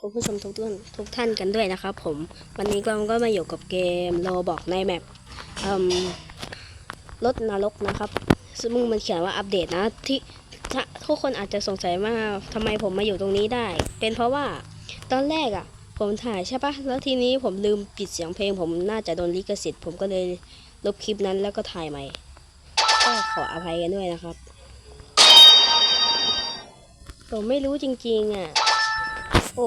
คุณผู้ชมทุกท่านทุกท่านกันด้วยนะครับผมวันนี้เราก็มาอยู่กับเกมโลบอกในแมปรถนรกนะครับ ซึ่งมันเขียนว่าอัปเดตนะที่ทุกคนอาจจะสงสัยว่าทำไมผมมาอยู่ตรงนี้ได้ เป็นเพราะว่าตอนแรกอะ่ะ ผมถ่ายใช่ปะแล้วทีนี้ผมลืมปิดเสียงเพลง ผมน่าจะโดนลิขสิทธิ์ผมก็เลยลบคลิปนั้นแล้วก็ถ่ายใหม่ก็ขออภัยกันด้วยนะครับ ผมไม่รู้จริงๆอะ โอ้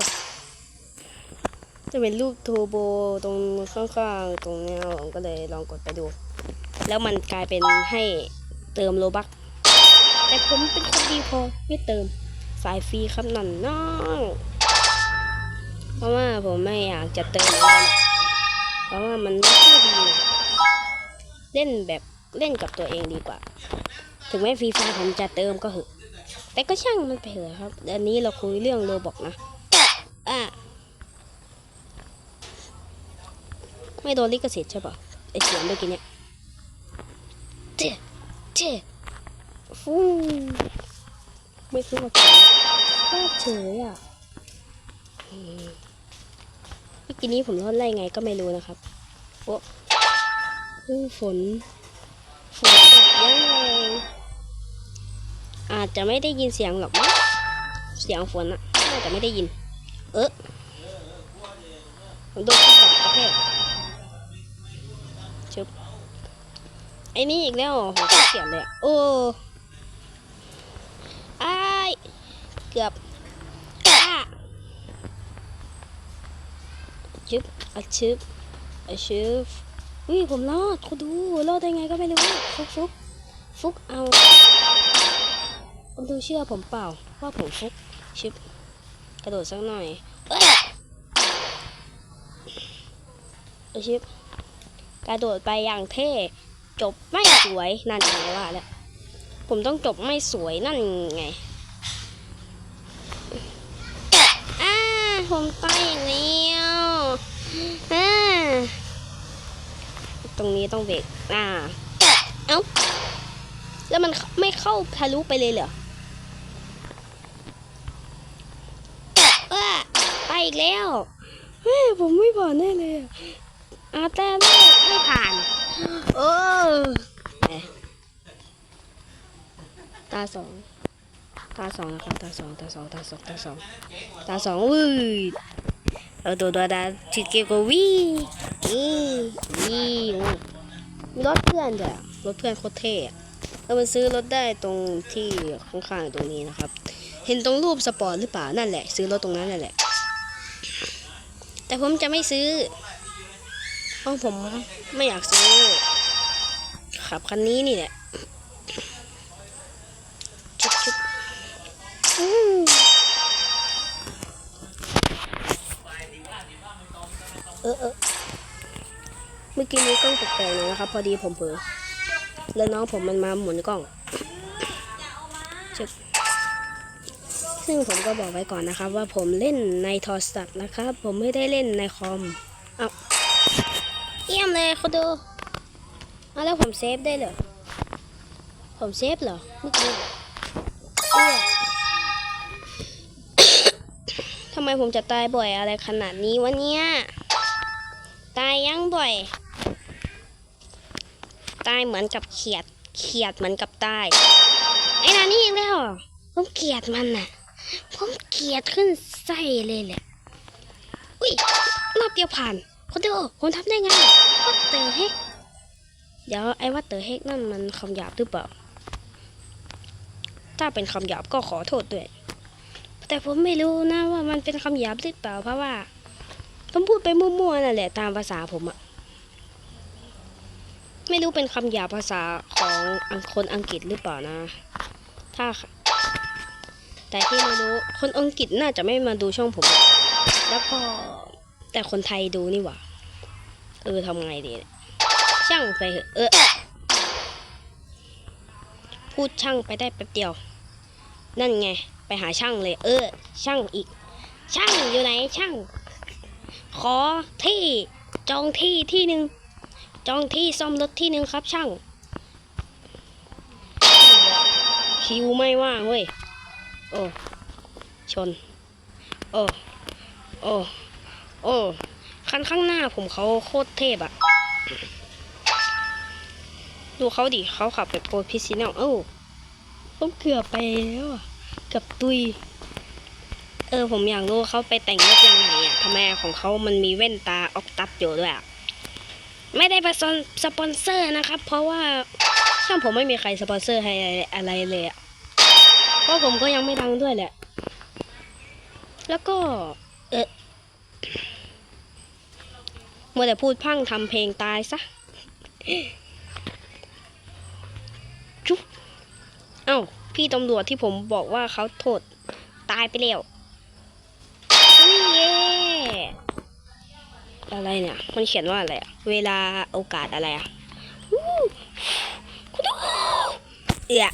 จะเป็นรูปโทโบตรงข้างๆตรงนี้ผมก็เลยลองกดไปดู แล้วมันกลายเป็นให้เติมโลบักแต่ผมเป็นคนดีพอไม่เติมสายฟรีครับนั่นน้องเพราะว่าผมไม่อยากจะเติมอะไรหรอกเพราะว่ามันไม่ค่อยดี เล่นแบบเล่นกับตัวเองดีกว่า ถึงแม้ฟรีไฟผมจะเติมก็เหอะแต่ก็ช่างมันไปเถอะครับอันนี้เราคุยเรื่องโลบอกนะ อะไม่โดนลิขสิทธิ์ใช่ปะไอเสียงเมื่อกี้เนี่ยเจ๊เจ๊ฟูไม่รู้ว่าเฉยว่าเฉยอะเมื่อกี้นี้ผมรอดไล่ไงก็ไม่รู้นะครับ โอ้ฝน ฝนตกยังแรงอาจจะไม่ได้ยินเสียงหรอกมั้งเสียงฝนอะน่าจะไม่ได้ยิน เออผมโดนทุกดอกกระแทชึบไอ้นี่อีกแล้วหรอผมก็เขียนเลยอะโอ้ไอ้ายเกือบอ้าชึบอะชึบอะชึบอุ้ยผมรอดคุณดูรอดได้ไงก็ไม่รู้ฟุกฟุกฟุกเอาคุณดูเชื่อผมเปล่าว่าผมฟุกชิปก ระโดดสักหน่อยเอ้ยชิปกระโดดไปอย่างเท่ จบไม่สวยนั่นไงว่าแล้วผมต้องจบไม่สวยนั่นไงอ่าผมตายอย่างเดียวอ่าตรงนี้ต้องเบรกอ่าเอ้าแล้วมันไม่เข้าทะลุไปเลยเหรออไป อีกแล้วเฮ้ยผมไม่ผ่านแน่เลยอะอาแต่แรกไม่ผ่านเออแหมตาสองตาสองนะครับตาสองตาสองตาสองตาสองตาสองอุ้ยเออตัวตัวดาชิดเกโกวีนี่นี่มีรถเพื่อนด้วยอะรถเพื่อนโคตรเท่อะเราไปซื้อรถได้ตรงที่ข้างๆตรงนี้นะครับ เห็นตรงรูปสปอร์ตหรือเปล่านั่นแหละ ซื้อรถตรงนั้นนั่นแหละ แต่ผมจะไม่ซื้อเพราะผมไม่อยากซื้อ ขับคันนี้นี่แหละชุบชุบเออเออเมื่อกี้นี้กล้องแปลกๆหน่อยนะครับ พอดีผมเผลอแล้วน้องผมมันมาหมุนกล้อง ซึ่งผมก็บอกไว้ก่อนนะครับ ว่าผมเล่นในโทรศัพท์นะครับ ผมไม่ได้เล่นในคอมเอาเยี่ยมเลยคุณดูเอาแล้วผมเซฟได้เหรอ ผมเซฟเหรอเมื่อกี้เอื้อทำไมผมจะตายบ่อยอะไรขนาดนี้วะเนี่ย ตายยังบ่อย ตายเหมือนกับเขียด เขียดเหมือนกับตาย ไอ้นานี่อีกแล้วเหรอผมเกลียดมันน่ะ ผมเกลียดขึ้นไส้เลยแหละ อุ้ยรอบเดียวผ่าน คนเดียวผมทำได้ไงวัตเตอร์เฮกเดี๋ยวไอ้วัตเตอร์เฮกนั่นมันคำหยาบหรือเปล่า ถ้าเป็นคำหยาบก็ขอโทษด้วย แต่ผมไม่รู้นะว่ามันเป็นคำหยาบหรือเปล่าเพราะว่าผมพูดไปมั่วๆนั่นแหละตามภาษาผมอะไม่รู้เป็นคำหยาบภาษาของอังคนอังกฤษหรือเปล่านะ ถ้า แต่ที่ไม่รู้คนอังกฤษน่าจะไม่มาดูช่องผม แล้วก็แต่คนไทยดูนี่หว่า เออทำไงดี ช่างไปเออ พูดช่างไปได้แป๊บเดียว นั่นไง ไปหาช่างเลย เออ ช่างอีก ช่างอยู่ไหนช่าง ขอที่จองที่ที่หนึ่งจองที่ซ่อมรถที่หนึ่งครับช่าง คิวไม่ว่างเว้ย โอ้ชน โอ้โอ้โอ้คันข้างหน้าผมเขาโคตรเทพอะดูเขาดิเขาขับแบบโปรพิซิเนลเอ้าผมเกือบไปแล้วอะเกับตุย เออผมอยากรู้เขาไปแต่งรถยังไงอะทำไมของเขามันมีแว่นตาออกตับอยู่ด้วยอะไม่ได้ไปสปอนเซอร์นะครับ เพราะว่าช่างผมไม่มีใครสปอนเซอร์ให้อะไรเลยอะ เพราะผมก็ยังไม่ดังด้วยแหละ แล้วก็ เออมัวแต่พูดพังทำเพลงตายซะ จุ๊บเอ้า พี่ตำรวจที่ผมบอกว่าเขาโทษ ตายไปแล้วนี่เย่อะไรเนี่ย มันเขียนว่าอะไรอะเวลาโอกาสอะไรอะวู้คุณดูเอือ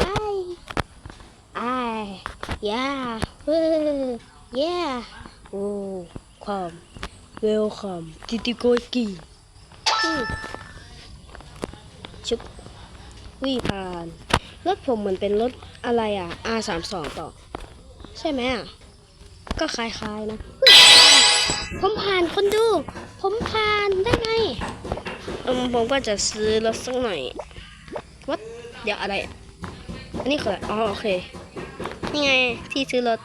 ไอ้ไอ้ยาเว้ยยาโอ้ความเวลคัมติติโกกีชุบวิผ่าน รถผมเหมือนเป็นรถอะไรอะ R32 เปล่าใช่ไหมอะ ก็คล้ายๆนะ ผมผ่านคนดู ผมผ่านได้ไงผมก็จะซื้อรถสักหน่อย เดี๋ยวอะไร อันนี้คืออะไรอ๋อโอเค นี่ไงที่ซื้อรถ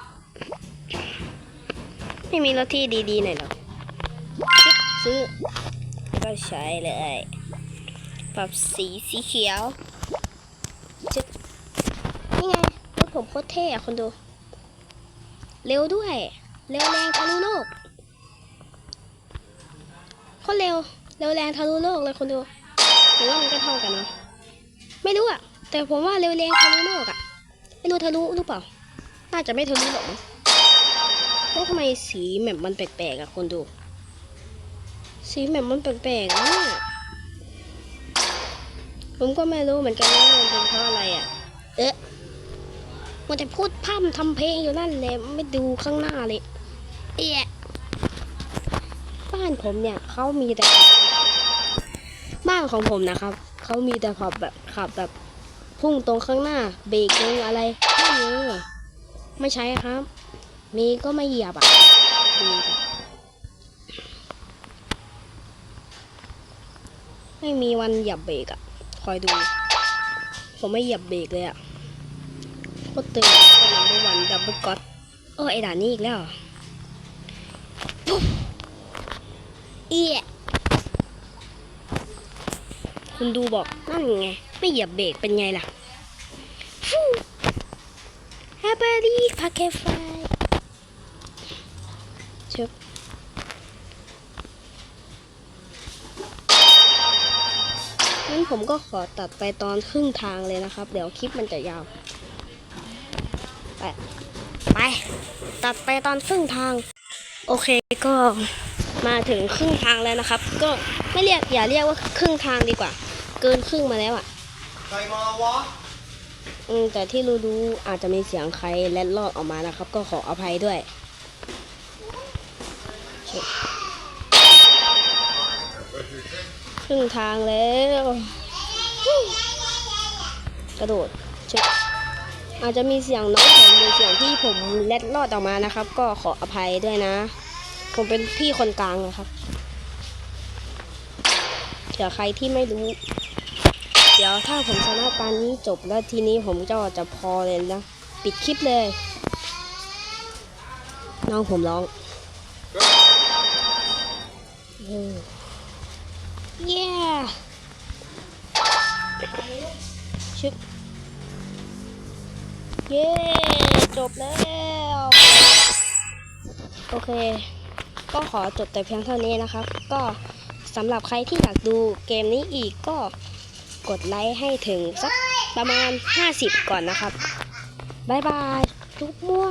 ไม่มีรถที่ดีๆหน่อยหรอซื้อ ก็ใช้เลย ปรับสีสีเขียวชึบนี่ไงรถผมโคตรเท่อะคนดู เร็วด้วย เร็วแรงทะลุโลกโคตรเร็ว เร็วแรงทะลุโลกเลยคนดูหรือว่ามันก็เท่ากันนะไม่รู้อะ แต่ผมว่าเร็วแรงทะลุโลกอะไม่รู้ทะลุหรือเปล่า น่าจะไม่ทะลุหรอกแล้วทำไมสีแมปมันแปลกๆอะคนดู สีแมปมันแปลกๆอะผมก็ไม่รู้เหมือนกันว่ามันเป็นเพราะอะไรอะเอ๊ะมันจะพูดพร่ำทำเพลงอยู่นั่นเลยไม่ดูข้างหน้าเลยเอ๊ะบ้านผมเนี่ยเขามีแต่บบ้านของผมนะครับ เขามีแต่ขับแบบขับแบบ พุ่งตรงข้างหน้า เบรกลงอะไรไม่มีไม่ใช้ครับ มีก็ไม่เหยียบอะไม่มีวันเหยียบเบรกอะ คอยดู ผมไม่เหยียบเบรกเลยอะโคตรตึงเป็นนัมเบอร์วันดับเบิลก็อตโอ้ไอด่านนี้อีกแล้วเอปุ๊บเอียคุณดูบอกนั่นไง ไม่เหยียบเบรกเป็นไงล่ะฟู แฮปปี้พาเคฟายชึบงั้นผมก็ขอตัดไปตอนครึ่งทางเลยนะครับ เดี๋ยวคลิปมันจะยาว ไป ไป ตัดไปตอนครึ่งทาง โอเคก็มาถึงครึ่งทางแล้วนะครับ ก็ไม่เรียกอย่าเรียกว่าครึ่งทางดีกว่า เกินครึ่งมาแล้วอะใครมาวะ อืมแต่ที่รู้ๆอาจจะมีเสียงใครแลดลอดออกมานะครับ ก็ขออภัยด้วยชึบครึ่งทางแล้ว กระโดดชึบอาจจะมีเสียงน้องผมหรือเสียงที่ผมแลดลอดออกมานะครับ ก็ขออภัยด้วยนะ ผมเป็นพี่คนกลางนะครับเผื่อใครที่ไม่รู้ ดี๋ยวถ้าผมชนะตอนนี้จบแล้วทีนี้ผมก็จะพอเลยนะ ปิดคลิปเลย น้องผมร้องเออเย้ชึบเย้ จบแล้ว โอเค ก็ขอจบแต่เพียงเท่านี้นะครับ ก็สำหรับใครที่อยากดูเกมนี้อีกก็ กดไลค์ให้ถึงสักประมาณ 50 ก่อนนะครับ บ๊ายบาย จุ๊บมั่ว